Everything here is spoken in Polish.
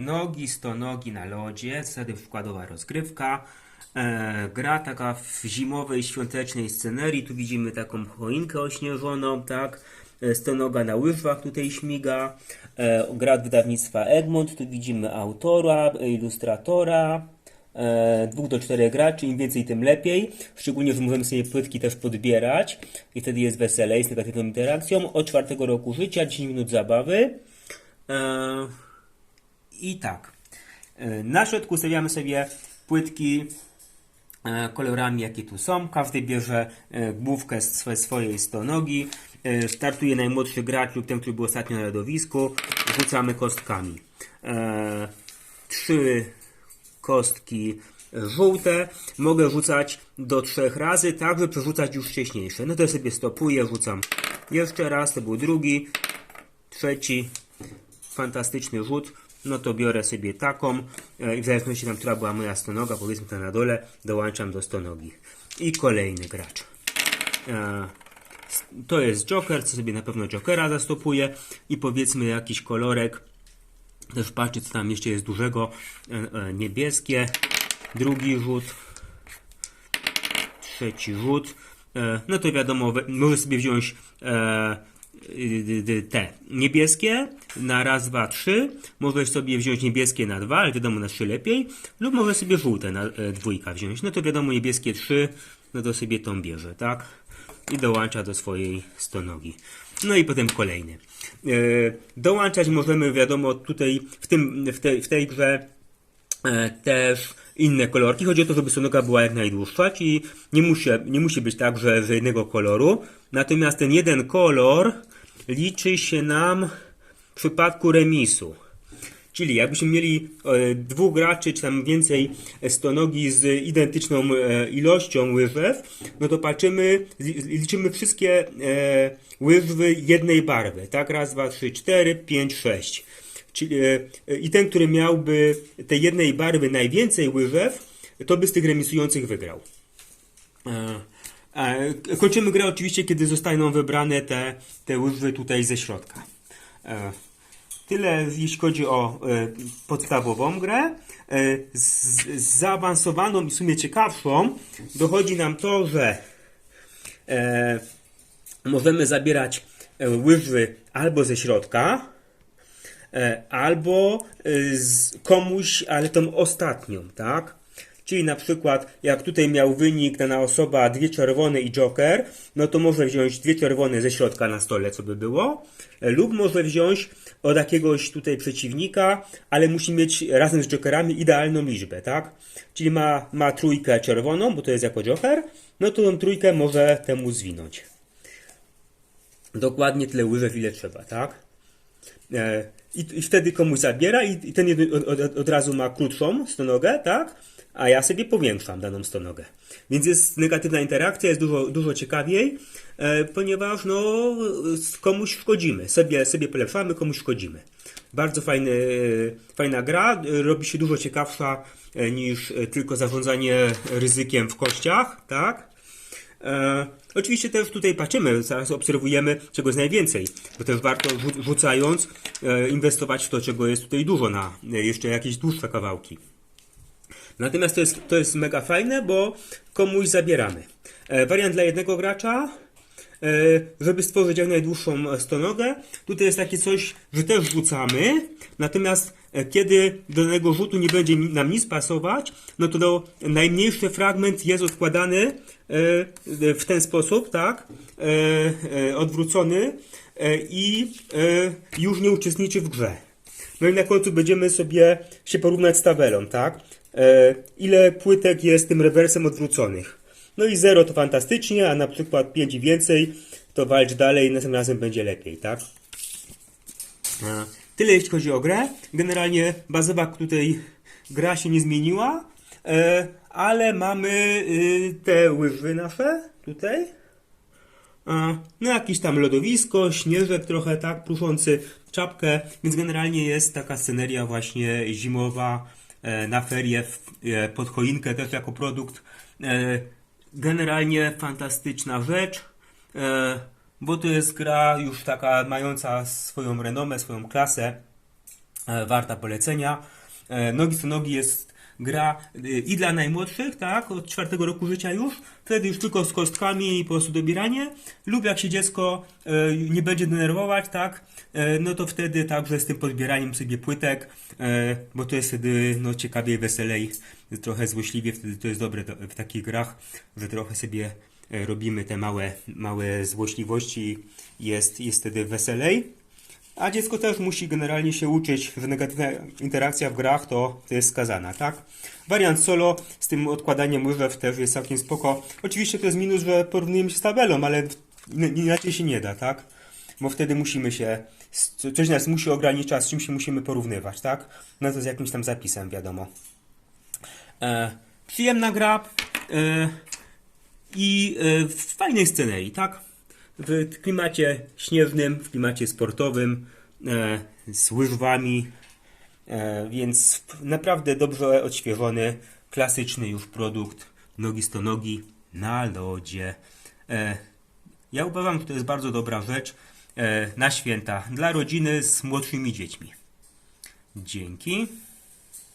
Nogi, stonogi na lodzie, zasady wkładowa rozgrywka. E, gra taka w zimowej, świątecznej scenerii. Tu widzimy taką choinkę ośnieżoną, tak? E, Stonoga na łyżwach tutaj śmiga. E, gra wydawnictwa Egmont. Tu widzimy autora, ilustratora. E, dwóch do czterech graczy, im więcej, tym lepiej. Szczególnie, że możemy sobie płytki też podbierać i wtedy jest weselej z negatywną interakcją. Od czwartego roku życia, 10 minut zabawy. I tak. E, Na środku ustawiamy sobie płytki e, kolorami, jakie tu są. Każdy bierze e, główkę z swojej stonogi. Startuje najmłodszy gracz lub ten, który był ostatnio na lodowisku. Rzucamy kostkami. Trzy kostki żółte. Mogę rzucać do trzech razy, tak żeby przerzucać już wcześniejsze. No to sobie stopuję, rzucam jeszcze raz, to był drugi, trzeci, fantastyczny rzut. No to biorę sobie taką e, i w zależności tam, która była moja stonoga, powiedzmy ta na dole, dołączam do stonogi. I kolejny gracz. E, To jest Joker, co sobie na pewno Jokera zastopuję i powiedzmy jakiś kolorek też patrzcie, co tam jeszcze jest dużego. E, Niebieskie. Drugi rzut. Trzeci rzut. No to wiadomo, we- może sobie wziąć te niebieskie na raz, dwa, trzy. Możesz sobie wziąć niebieskie na dwa, ale wiadomo na trzy lepiej. Lub może sobie żółte na e, dwójka wziąć. No to wiadomo, niebieskie trzy. No to sobie tą bierze, tak? I dołącza do swojej stonogi. No i potem kolejny. E, dołączać możemy, wiadomo, tutaj w, tym, w, tej, w tej grze też inne kolorki. Chodzi o to, żeby stonoga była jak najdłuższa, czyli nie musi, nie musi być tak, że z jednego koloru. Natomiast ten jeden kolor liczy się nam w przypadku remisu. Czyli jakbyśmy mieli e, dwóch graczy, czy tam więcej stonogi z identyczną e, ilością łyżew, no to patrzymy, li- liczymy wszystkie e, łyżwy jednej barwy, tak? Raz, dwa, trzy, cztery, pięć, sześć. Czyli, e, I ten, który miałby tej jednej barwy najwięcej łyżew, to by z tych remisujących wygrał. E, e, Kończymy grę oczywiście, kiedy zostaną wybrane te, te łyżwy tutaj ze środka. Tyle jeśli chodzi o podstawową grę. Z, z zaawansowaną i w sumie ciekawszą dochodzi nam to, że możemy zabierać łyżwy albo ze środka, albo e, z komuś, ale tą ostatnią, tak? Czyli na przykład, jak tutaj miał wynik dana osoba dwie czerwone i joker, no to może wziąć dwie czerwone ze środka na stole, co by było, e, lub może wziąć od jakiegoś tutaj przeciwnika, ale musi mieć razem z jokerami idealną liczbę, tak? Czyli ma, ma trójkę czerwoną, bo to jest jako joker, no to tą trójkę może temu zwinąć. Dokładnie tyle łyżew, ile trzeba, tak? E, I, I wtedy komuś zabiera i, i ten od, od, od razu ma krótszą stonogę, tak? A ja sobie powiększam daną stonogę. Więc jest negatywna interakcja, jest dużo, dużo ciekawiej, e, ponieważ no, komuś szkodzimy. Sobie, sobie polepszamy, komuś szkodzimy. Bardzo fajny, fajna gra, robi się dużo ciekawsza e, niż e, tylko zarządzanie ryzykiem w kościach, tak? E, oczywiście też tutaj patrzymy, zaraz obserwujemy czego jest najwięcej, bo też warto rzu- rzucając e, inwestować w to, czego jest tutaj dużo na e, jeszcze jakieś dłuższe kawałki. Natomiast to jest, to jest mega fajne, bo komuś zabieramy. Wariant dla jednego gracza, żeby stworzyć jak najdłuższą stonogę. Tutaj jest takie coś, że też rzucamy, natomiast kiedy do danego rzutu nie będzie nam nic pasować, no to do, najmniejszy fragment jest odkładany e, w ten sposób, tak, e, e, odwrócony e, i e, już nie uczestniczy w grze. No i na końcu będziemy sobie się porównać z tabelą, tak? E, ile płytek jest tym rewersem odwróconych. No i 0 to fantastycznie, a na przykład 5 i więcej, to walcz dalej, następnym razem będzie lepiej, tak? Tyle jeśli chodzi o grę. Generalnie bazowa tutaj gra się nie zmieniła, e, ale mamy y, te łyżwy nasze tutaj. No jakieś tam lodowisko, śnieżek trochę tak, pruszący czapkę, więc generalnie jest taka sceneria właśnie zimowa e, na ferie e, pod choinkę też jako produkt. Generalnie fantastyczna rzecz, bo to jest gra już taka mająca swoją renomę, swoją klasę. e, warta polecenia. E, Nogi co nogi jest gra e, i dla najmłodszych, tak, od czwartego roku życia już, wtedy już tylko z kostkami i po prostu dobieranie, lub jak się dziecko nie będzie denerwować, tak, no to wtedy także z tym podbieraniem sobie płytek, bo to jest wtedy no, ciekawiej, weselej, trochę złośliwie, wtedy to jest dobre w takich grach, że trochę sobie robimy te małe, małe złośliwości, jest, jest wtedy weselej. A dziecko też musi generalnie się uczyć, że negatywna interakcja w grach to, to jest skazana, tak? Wariant solo z tym odkładaniem łyżew też jest całkiem spoko. Oczywiście to jest minus, że porównujemy się z tabelą, ale in- inaczej się nie da, tak? Bo wtedy musimy się, co- coś nas musi ograniczać, z czym się musimy porównywać, tak? No to z jakimś tam zapisem, wiadomo. E, przyjemna gra e, i e, w fajnej scenerii, tak? W klimacie śnieżnym, w klimacie sportowym, e, z łyżwami, e, więc naprawdę dobrze odświeżony, klasyczny już produkt, nogi sto nogi na lodzie. Ja uważam, że to jest bardzo dobra rzecz na święta dla rodziny z młodszymi dziećmi. Dzięki.